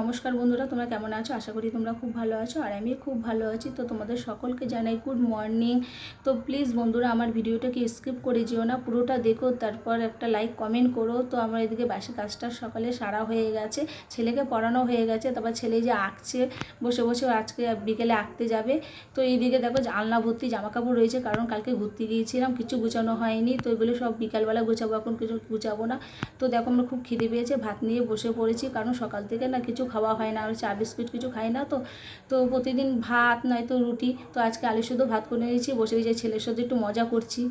নমস্কার বন্ধুরা, তোমরা কেমন আছো? আশা করি তোমরা খুব ভালো আছো আর আমি খুব ভালো আছি। তো তোমাদের সকলকে জানাই গুড মর্নিং তো প্লিজ বন্ধুরা, আমার ভিডিওটাকে স্কিপ করে যেও না, পুরোটা দেখো, তারপর একটা লাইক কমেন্ট করো। তো আমার এদিকে বাসি কাজটা সকালে সারা হয়ে গেছে, ছেলেকে পড়ানো হয়ে গেছে, তারপর ছেলে যে আঁকছে, বসে বসে আজকে বিকেলে আঁকতে যাবে। তো এইদিকে দেখো আলনা ভর্তি জামা কাপড় রয়েছে, কারণ কালকে ঘুরতে গিয়েছিলাম, কিছু গুছানো হয়নি, তো এগুলো সব বিকালবেলা গুছাবো, এখন কিছু গুছাবো না। তো দেখো আমরা খুব খিদে পেয়েছে, ভাত নিয়ে বসে পড়েছি, কারণ সকাল থেকে না কিছু খাওয়া হয় না চা বিস্কুট কিছু খাই না তো তো প্রতিদিন ভাত নয়তো রুটি, তো আজকে আলু শুধু ভাত করে নিয়েছি, বসে যে ছেলের সাথে একটু মজা করছি।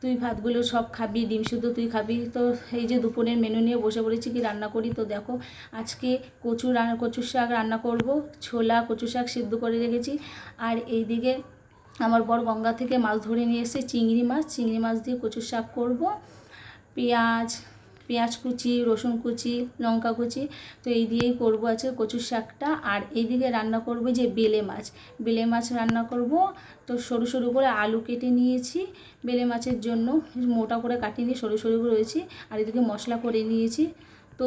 তুই ভাতগুলো সব খাবি, ডিম শুধু তুই খাবি, তো এই যে দুপুরের মেনু নিয়ে বসে পড়েছি, কি রান্না করি তো দেখো, আজকে কচু রান্না কচুর শাক রান্না করব, ছোলা, কচু শাক সিদ্ধ করে রেখেছি, আর এইদিকে আমার বর গঙ্গা থেকে মাছ ধরে নিয়ে এসে চিংড়ি মাছ চিংড়ি মাছ দিয়ে কচুর শাক করব, পেঁয়াজ পেঁয়াজ কুচি, রসুন কুচি, লঙ্কা কুচি, তো এই দিয়েই করব আজকে কচুর শাকটা। আর এইদিকে রান্না করব যে বেলে মাছ। বেলে মাছ রান্না করব। তো সরু সরু করে আলু কেটে নিয়েছি। বেলে মাছের জন্য মোটা করে কাটিয়ে নিয়ে সরু সরু রয়েছি। আর এদিকে মশলা করে নিয়েছি। তো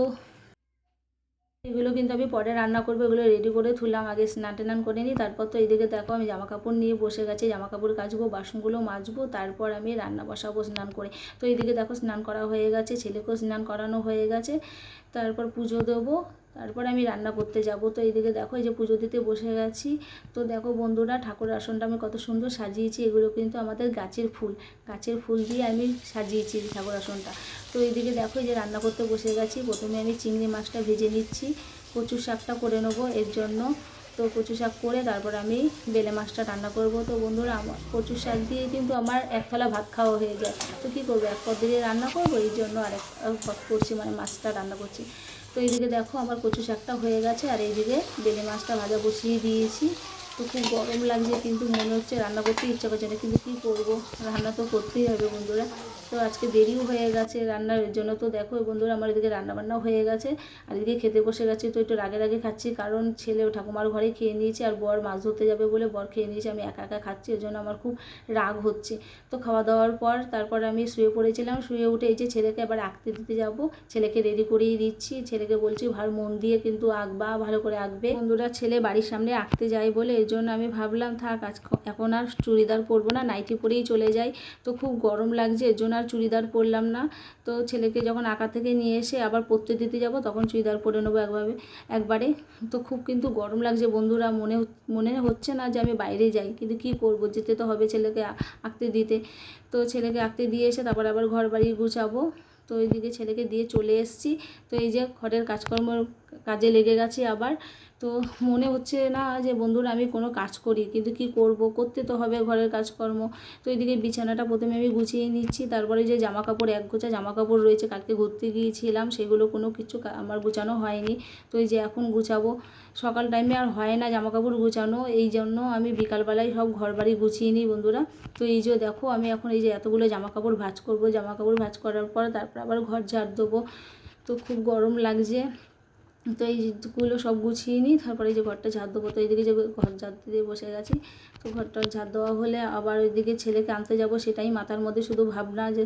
এগুলো কিন্তু আমি পরে রান্না করব, এগুলো রেডি করে তুললাম আগে স্নান টান করে নিই, তারপর তো এইদিকে দেখো আমি জামা কাপড় নিয়ে বসে গেছি জামা কাপড় কাচবো, বাসনগুলো মাজবো, তারপর আমি রান্না বসাবো স্নান করে। তো এইদিকে দেখো স্নান করা হয়ে গেছে, ছেলেকেও স্নান করানো হয়ে গেছে, তারপর পুজো দেবো তারপর আমি রান্না করতে যাব। তো এইদিকে দেখো, এই যে পুজো দিতে বসে গেছি। তো দেখো বন্ধুরা, ঠাকুর আসনটা আমি কত সুন্দর সাজিয়েছি। এগুলো কিন্তু আমাদের গাছের ফুল। গাছের ফুল দিয়ে আমি সাজিয়েছি ঠাকুর আসনটা। তো এইদিকে দেখো, এই যে রান্না করতে বসে গেছি। প্রথমে আমি চিংড়ি মাছটা ভেজে নিচ্ছি। কচু শাকটা করে নেব এর জন্য। তো কচু শাক করে তারপর আমি বেলে মাছটা রান্না করব। তো বন্ধুরা, আমার কচু শাক দিয়ে কিন্তু আমার এক থালা ভাত খাওয়া হয়ে যায়। তো কী করব? এক পদ দিয়ে রান্না করব? এই জন্য আর এক করছি মানে মাছটা রান্না করছি। তো এইদিকে দেখো আমার কচু শাকটা হয়ে গেছে আর এইদিকে বেলে মাছটা ভাজা বসিয়ে দিয়েছি। তো খুব গরম লাগছে, কিন্তু মনে হচ্ছে রান্না করতে ইচ্ছা করছে না, কিন্তু কী করব? রান্না তো করতেই হবে বন্ধুরা। তো আজকে দেরিও হয়ে গেছে রান্নার জন্য। তো দেখো বন্ধুরা, আমার এদিকে রান্নাবান্নাও হয়ে গেছে, আর এদিকে খেতে বসে গেছে, তো একটু রাগে রাগে খাচ্ছি, কারণ ছেলে ঠাকুমার ঘরে খেয়ে নিয়েছে, আর বর মাছ ধরতে যাবে বলে বর খেয়ে নিয়েছে, আমি একা একা খাচ্ছি ওই জন্য আমার খুব রাগ হচ্ছে। তো খাওয়া দাওয়ার পর তারপর আমি শুয়ে পড়েছিলাম, শুয়ে উঠে এই যে ছেলেকে এবার আঁকতে দিতে যাব, ছেলেকে রেডি করিয়ে দিচ্ছি, ছেলেকে বলছি ভালো মন দিয়ে কিন্তু আঁকবা, ভালো করে আঁকবে। বন্ধুরা, ছেলে বাড়ির সামনে আঁকতে যায় বলে এই জন্য আমি ভাবলাম, থাক, আজ এখন আর চুড়িদার পরবো না, নাইটি পরেই চলে যাই। তো খুব গরম লাগছে, এর জন্য আর চুড়িদার পরলাম না। তো ছেলেকে যখন আঁকা থেকে নিয়ে এসে আবার পরতে দিতে যাব, তখন চুড়িদার পরে নেব একভাবে, একবারে। তো খুব কিন্তু গরম লাগছে বন্ধুরা, মনে মনে হচ্ছে না যে আমি বাইরে যাই, কিন্তু কি করব, যেতে তো হবে ছেলেকে আঁকতে দিতে। তো ছেলেকে আঁকতে দিয়ে এসে তারপর আবার ঘর বাড়ি গুছাবো। তো এইদিকে ছেলেকে দিয়ে চলে এসেছি। তো এই যে ঘরের কাজকর্ম কাজে লেগে গেছে আবার। তো মনে হচ্ছে না যে, বন্ধুরা, আমি কোনো কাজ করি, কিন্তু কি করব? করতে তো হবে ঘরের কাজকর্ম। তো এইদিকে বিছানাটা প্রথমে আমি গুছিয়ে নিচ্ছি। তারপরে যে জামা কাপড় এক গোছা জামা কাপড় রয়েছে কালকে ঘুরতে গিয়েছিলাম, সেগুলো কোনো কিছু আমার গুছানো হয়নি। তো এই যে এখন গুছাবো। সকাল টাইমে আর হয় না জামা কাপড় গুছানো, এই জন্য আমি বিকালবেলায় সব ঘর বাড়ি গুছিয়ে নিই বন্ধুরা। তো এই যে দেখো, আমি এখন এই যে এতগুলো জামা কাপড় ভাজ করব। জামা কাপড় ভাজ করার পর তারপর আবার ঘর ঝাড় দেবো। তো খুব গরম লাগছে। তো এইগুলো সব গুছিয়ে নিই, তারপরে এই যে ঘরটা ঝাড় দেবো, তো এইদিকে যে ঘর ঝাড় দিয়ে বসে গেছি। তো ঘরটা ঝাড় দেওয়া হলে আবার ওইদিকে ছেলেকে আনতে যাব সেটাই, মাথার মধ্যে শুধু ভাবনা যে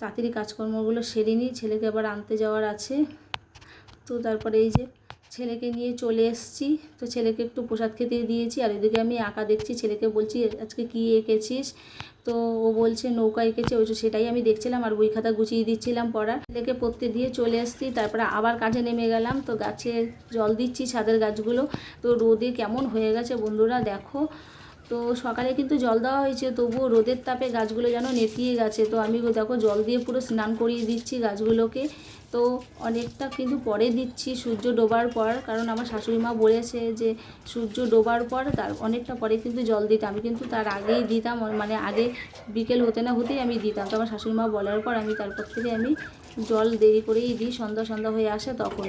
তাড়াতাড়ি কাজকর্মগুলো সেরে নিই, ছেলেকে আবার আনতে যাওয়ার আছে। তো তারপরে এই যে ছেলেকে নিয়ে চলে এসছি। তো ছেলেকে একটু প্রসাদ খেতে দিয়েছি আর ওইদিকে আমি আঁকা দেখছি, ছেলেকে বলছি, আজকে কী এঁকেছিস? তো ও বলছে, নৌকা এঁকেছে। ওই সেটাই আমি দেখছিলাম আর বই খাতা গুছিয়ে দিচ্ছিলাম পড়ার ছেলেকে পড়তে দিয়ে চলে এসছি, তারপরে আবার কাজে নেমে গেলাম। তো গাছে জল দিচ্ছি ছাদের গাছগুলো। তো রোদে কেমন হয়ে গেছে বন্ধুরা দেখো। তো সকালে কিন্তু জল দেওয়া হয়েছে, তবুও রোদের তাপে গাছগুলো যেন নেতিয়ে গেছে। তো আমি দেখো, জল দিয়ে পুরো স্নান করিয়ে দিচ্ছি গাছগুলোকে। তো অনেকটা কিন্তু পরে দিচ্ছি সূর্য ডোবার পর, কারণ আমার শাশুড়ি মা বলেছে যে সূর্য ডোবার পর তার অনেকটা পরে কিন্তু জল দিতাম আমি কিন্তু তার আগেই দিতাম মানে আগে বিকেল হতে না হতেই আমি দিতাম। তো আমার শাশুড়ি মা বলার পর আমি তারপর থেকে আমি জল দেরি করেই দিই, সন্ধ্যা সন্ধ্যা হয়ে আসে তখন।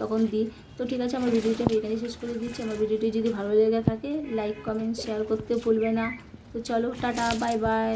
তখন দিই। তো ঠিক আছে, আমার ভিডিওটা এখানে শেষ করে দিচ্ছি। আমার ভিডিওটি যদি ভালো লেগে থাকে লাইক কমেন্ট শেয়ার করতে ভুলবে না। তো চলো, টাটা বাই বাই